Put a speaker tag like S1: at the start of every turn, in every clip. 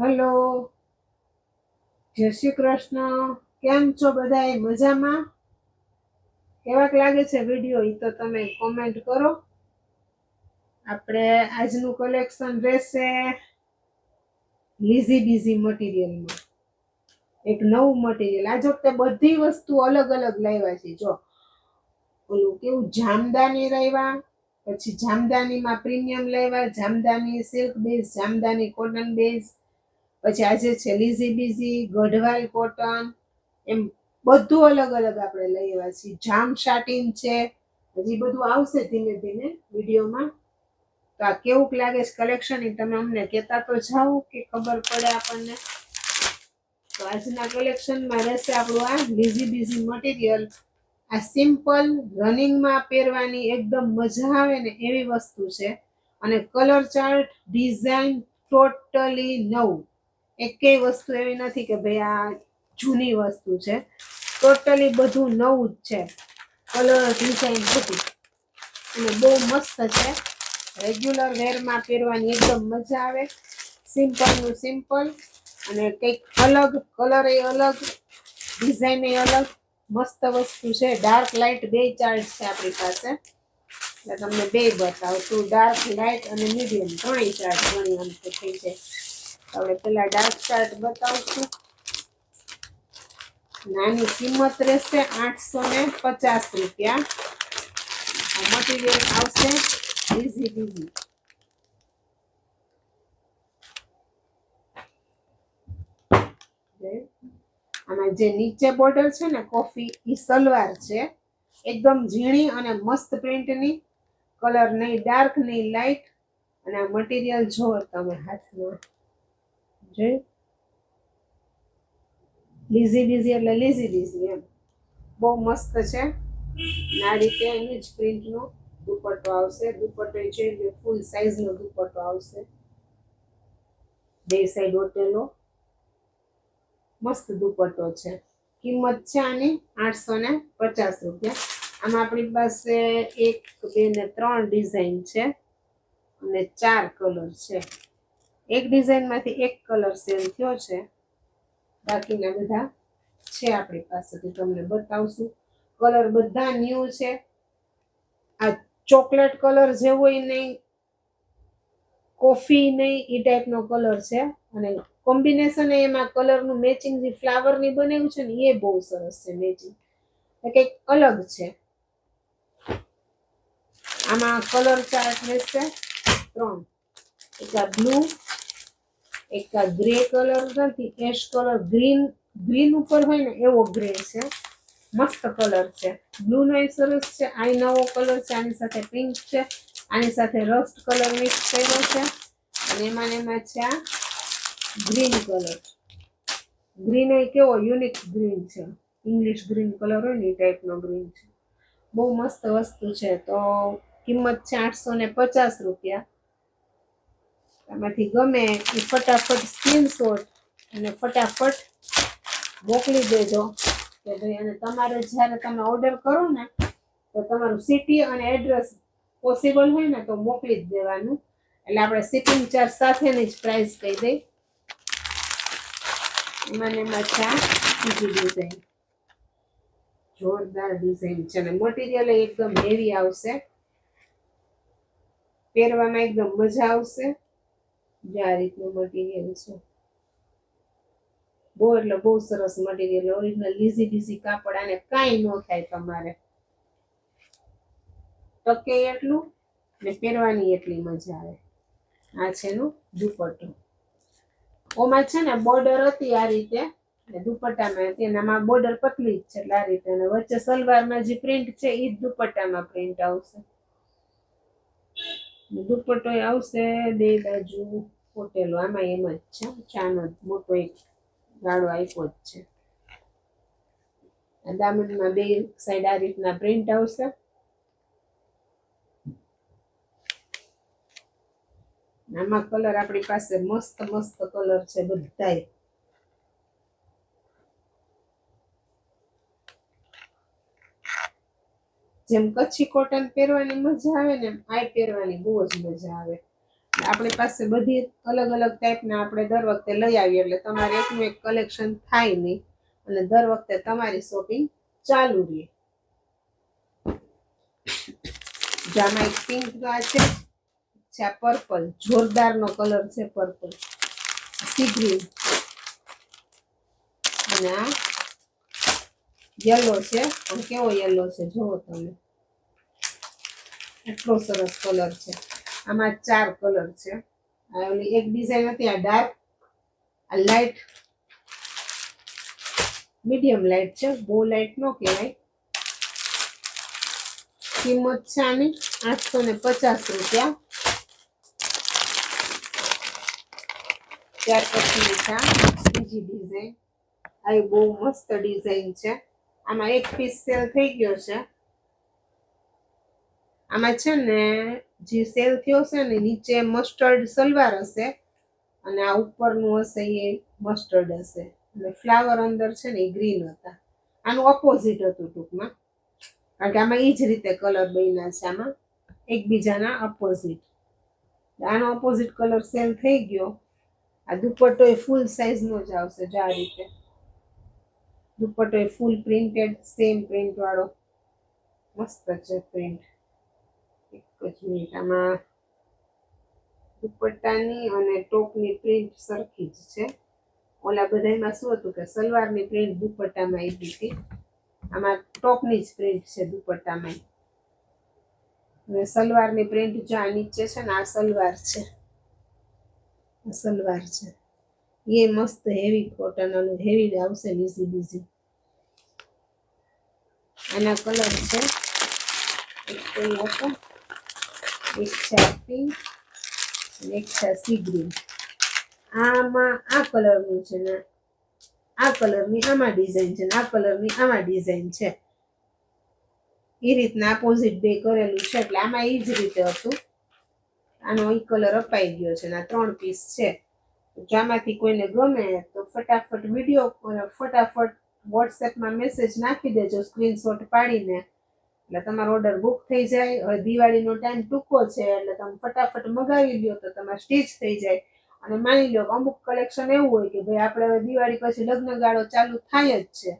S1: Hello. જય શ્રી કૃષ્ણ. કેમ છો બધાય? મજામાં? કેવાક લાગે છે વીડિયો? એ તો તમે કોમેન્ટ કરો. આપણે આજનું કલેક્શન રહેશે લીઝી બીઝી મટીરિયલમાં. એક નવું મટીરિયલ. આજ વખતે બધી વસ્તુ અલગ અલગ લાવ્યા છે. જો, ઓલું કેવું જામદાની લાવ્યા, પછી જામદાનીમાં પ્રીમિયમ લાવ્યા, Jamdani silk base, Jamdani cotton base પછી આજે છે, લીઝી બીઝી, ગઢવાલ કોટન, એમ બધું અલગ અલગ આપણે લઈ આવ્યા છીએ. જામ શાટીન છે. હજી બધું આવશે ધીમે ધીમે વિડીયોમાં. તો આ કેવું લાગે છે કલેક્શન એ તમે અમને કહેતા તો જાઓ કે ખબર પડે આપણને. તો આજના કલેક્શનમાં રહેશે આપણું આ લીઝી બીઝી મટીરિયલ. આ સિમ્પલ રનિંગમાં પહેરવાની એકદમ મજા આવે ને એવી વસ્તુ છે. અને કલર ચાર્ટ ડિઝાઇન ટોટલી નવું. એકેય વસ્તુ એવી નથી કે ભાઈ આ જૂની વસ્તુ છે. ટોટલી બધું નવું જ છે. કલર ડિઝાઇન બધું. અને બહુ મસ્ત છે. રેગ્યુલર વેરમાં પહેરવાની એકદમ મજા આવે. સિમ્પલનું સિમ્પલ અને કંઈક અલગ કલર એ અલગ ડિઝાઇન એ અલગ. મસ્ત વસ્તુ છે. ડાર્ક લાઇટ બે ચાર્જ છે આપણી પાસે. એટલે તમને બે બતાવશું ડાર્ક લાઇટ અને મીડિયમ ત્રણેય ચાર્જ ઘણી આમ થઈ જાય. આપણે પેલા ડાર્ક ચાર્ટ બતાવશું. નાની કિંમત રહેશે આઠસો ને પચાસ રૂપિયા. મટીરિયલ આવશે ઇઝી બીઝી આમાં જે નીચે બોર્ડર છે ને, કોફી એ સલવાર છે. એકદમ ઝીણી અને મસ્ત પ્રિન્ટની કલર નહીં ડાર્ક, નહીં લાઇટ અને મટીરિયલ જુઓ તમે હાથમાં. જોઈ લીઝી બીઝી એટલે લીઝી બીઝી એમ. બહુ મસ્ત છે. આ રીતે એની જ પ્રિન્ટનો દુપટ્ટો આવશે. દુપટ્ટો છે એટલે ફૂલ સાઈઝનો દુપટ્ટો આવશે. બે સાઈડ ઓટેલો. મસ્ત દુપટ્ટો છે. કિંમત છે આની આઠસો ને પચાસ રૂપિયા. આમાં આપણી પાસે એક, બે ને ત્રણ ડિઝાઇન છે. અને ચાર કલર છે. એક ડિઝાઇનમાંથી એક કલર સેલ થયો છે. બાકીના બધા છે આપણી પાસે. તો તમને બતાવશું. કલર બધા ન્યૂ છે. આ ચોકલેટ કલર જેવો નહીં કોફી નહીં એ ટાઈપનો કલર છે. અને કોમ્બિનેશન એમાં કલરનું મેચિંગ જે ફ્લાવરની બનેલું છે ને એ બહુ સરસ છે મેચિંગ કંઈક અલગ છે. આમાં કલર ચાર્ટ રહેશે ત્રણ. એટલે બ્લુ એક ગ્રે કલર નથી એશ કલર ગ્રીન ગ્રીન ઉપર હોય ને એવો ગ્રે છે. મસ્ત કલર છે. બ્લુ નો સરસ છે આ નવો કલર છે, આની સાથે પિંક છે, આની સાથે રસ્ટ કલર મિક્સ કર્યો છે. અને એમાં એમાં છે આ ગ્રીન કલર ગ્રીન એ કેવો યુનિક ગ્રીન છે. ઇંગ્લિશ ગ્રીન કલર હોય ને એ ટાઈપનો ગ્રીન છે. બહુ મસ્ત વસ્તુ છે. તો કિંમત છે આઠસો ને પચાસ રૂપિયા. એમાંથી ગમે એ ફટાફટ સ્ક્રીનશોટ અને ફટાફટ મોકલી દેજો કે ભાઈ અને તમારે જ્યારે તમે ઓર્ડર કરો ને, તો તમારું સિટી અને એડ્રેસ પોસિબલ હોય ને, તો મોકલી જ દેવાનું. એટલે આપણે શિપિંગ ચાર્જ સાથેની જ પ્રાઇસ કહી દઈ. એમાં એમાં ચા, બીજી ડિઝાઇન જોરદાર ડિઝાઇન છે અને મટીરિયલ એકદમ હેવી આવશે. પહેરવામાં એકદમ મજા આવશે. જે આ રીતનું મટીરિયલ છે. બહુ એટલે બહુ સરસ મટીરિયલ ઓરિજિનલ લીઝી બીઝી કાપડ આને કાંઈ ન થાય તમારે. ટકે એટલું ને પહેરવાની એટલી મજા આવે. આ છે એનું દુપટ્ટો. ઓમાં છે ને બોર્ડર હતી આ રીતે દુપટ્ટામાં હતી, અને આમાં બોર્ડર પતલી જ છે એટલે આ રીતે. અને વચ્ચે સલવારમાં જે પ્રિન્ટ છે એ જ દુપટ્ટામાં પ્રિન્ટ આવશે. દુપટ્ટો આવશે, બે બાજુ ફોટેલો આમાં એમ જ છે. ચાનો મોટો એક ગાળો આપ્યો જ છે. દામનમાં બે સાઈડ આ રીતના પ્રિન્ટ આવશે. આમાં કલર આપણી પાસે મસ્ત મસ્ત કલર છે બધાય. જેમ કચ્છી કોટન પહેરવાની મજા આવે ને એમ આ પહેરવાની બહુ જ મજા આવે. આપણી પાસે બધી અલગ અલગ ટાઈપના આપણે દર વખતે લઈ આવીએ એટલે તમારે એકનું એક કલેક્શન થાય નહીં. અને દર વખતે તમારી શોપિંગ ચાલુ રહે. જો આમાં એક પિંક આ છે. છે આ પર્પલ જોરદારનો કલર છે પર્પલ સી ગ્રીન. અને આ યલો છે? પણ કેવો યલો છે? જુઓ તમે. એટલો સરસ કલર છે. આમાં ચાર કલર છે. ઓલી એક ડિઝાઇન હતી, આ ડાર્ક આ લાઇટ મીડિયમ લાઇટ છે. બહુ લાઇટ ન કહેવાય. કિંમત છે આની? આઠસો ને પચાસ રૂપિયા. ત્યાર પછી બીજી ડિઝાઇન આ બહુ મસ્ત ડિઝાઇન છે. આમાં એક પીસ સેલ થઈ ગયો છે. આમાં છે ને જે સેલ થયો છે ને નીચે મસ્ટર્ડ સલવાર હશે અને આ ઉપરનું હશે એ મસ્ટર્ડ હશે. અને ફ્લાવર અંદર છે ને એ ગ્રીન હતા. આનું ઓપોઝિટ હતું ટૂંકમાં. કારણ કે આમાં એ જ રીતે કલર બન્યા છે આમાં. એકબીજાના અપોઝિટ આનો ઓપોઝિટ કલર સેલ થઈ ગયો. આ દુપટ્ટો એ ફૂલ સાઇઝનો જ આવશે જો આ રીતે. દુપટ્ટો એ ફૂલ પ્રિન્ટેડ સેમ પ્રિન્ટ વાળો. મસ્ત છે પ્રિન્ટ એક જ મિનિટ આમાં દુપટ્ટાની અને ટોપની પ્રિન્ટ સરખી જ છે. ઓલા બધામાં શું હતું કે સલવારની પ્રિન્ટ દુપટ્ટામાં આવી હતી. આમાં ટોપની જ પ્રિન્ટ છે દુપટ્ટામાં. અને સલવારની પ્રિન્ટ જો આ નીચે છે ને, આ સલવાર છે. સલવાર છે. એ મસ્ત હેવી કોટન અને હેવી આવશે બીઝી બીઝી આના કલર છે. એક એ હતો એક છે પિંક એક છે સી ગ્રીન આમાં આ કલરનું છે ને, આ કલરની આમાં ડિઝાઇન છે ને, આ કલરની આમાં ડિઝાઇન છે. એ રીતના અપોઝિટ બે કરેલું છે, એટલે આમાં એ જ રીતે હતું. આનો એ કલર અપાઈ ગયો છે આ ત્રણ પીસ છે. જો આમાંથી કોઈને ગમે તો ફટાફટ વીડિયો ફટાફટ વોટ્સએપમાં મેસેજ નાખી દેજો સ્ક્રીનશોટ પાડીને. એટલે તમારો ઓર્ડર બુક થઈ જાય. હવે દિવાળીનો ટાઈમ ટૂંકો છે, એટલે તમે ફટાફટ મગાવી લ્યો તો તમારે સ્ટીચ થઈ જાય. અને માની લો અમુક કલેક્શન એવું હોય કે ભાઈ આપણે દિવાળી પછી લગ્નગાળો ચાલુ થાય જ છે.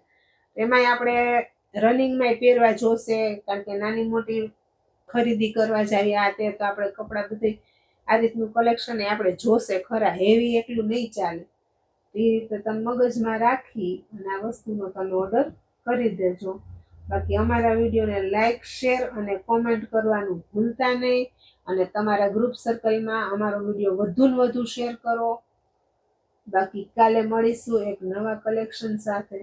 S1: એમાંય આપણે રનિંગમાં પહેરવા જોશે, કારણ કે નાની મોટી ખરીદી કરવા જઈએ આ તે તો આપણે કપડાં બધી આ રીતનું કલેક્શન આપણે જોશે ખરા. હેવી એટલું નહીં ચાલે. એ રીતે તમે મગજમાં રાખી અને આ વસ્તુનો તમે ઓર્ડર કરી દેજો. બાકી અમારા વિડીયોને લાઈક શેર અને કોમેન્ટ કરવાનું ભૂલતા નહીં અને તમારા ગ્રુપ સર્કલમાં અમારો વીડિયો વધુ ને વધુ શેર કરો. બાકી કાલે મળીશું એક નવા કલેક્શન સાથે.